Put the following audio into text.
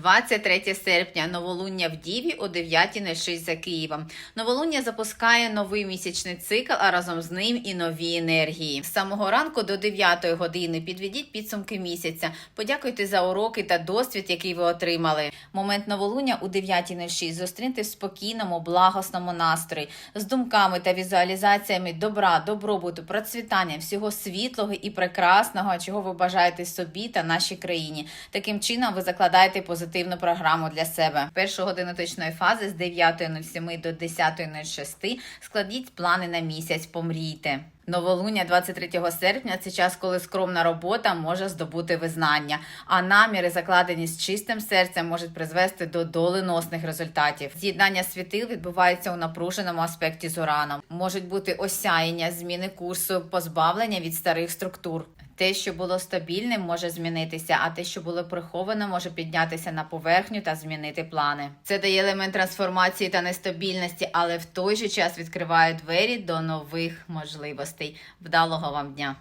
23 серпня новолуння в Діві о 9.06 за Києвом. Новолуння запускає новий місячний цикл, а разом з ним і нові енергії. З самого ранку до 9 години підведіть підсумки місяця. Подякуйте за уроки та досвід, який ви отримали. Момент новолуння у 9.06 зустріньте в спокійному, благосному настрої з думками та візуалізаціями добра, добробуту, процвітання, всього світлого і прекрасного, чого ви бажаєте собі та нашій країні. Таким чином ви закладаєте позитивну програму для себе. Першу годину точної фази з 9.07 до 10.06 складіть плани на місяць, помрійте. Новолуння 23 серпня це час, коли скромна робота може здобути визнання, а наміри, закладені з чистим серцем, можуть призвести до доленосних результатів. З'єднання світил відбувається у напруженому аспекті з ураном. Можуть бути осяяння, зміни курсу, позбавлення від старих структур. Те, що було стабільним, може змінитися, а те, що було приховано, може піднятися на поверхню та змінити плани. Це дає елемент трансформації та нестабільності, але в той же час відкриває двері до нових можливостей. Вдалого вам дня!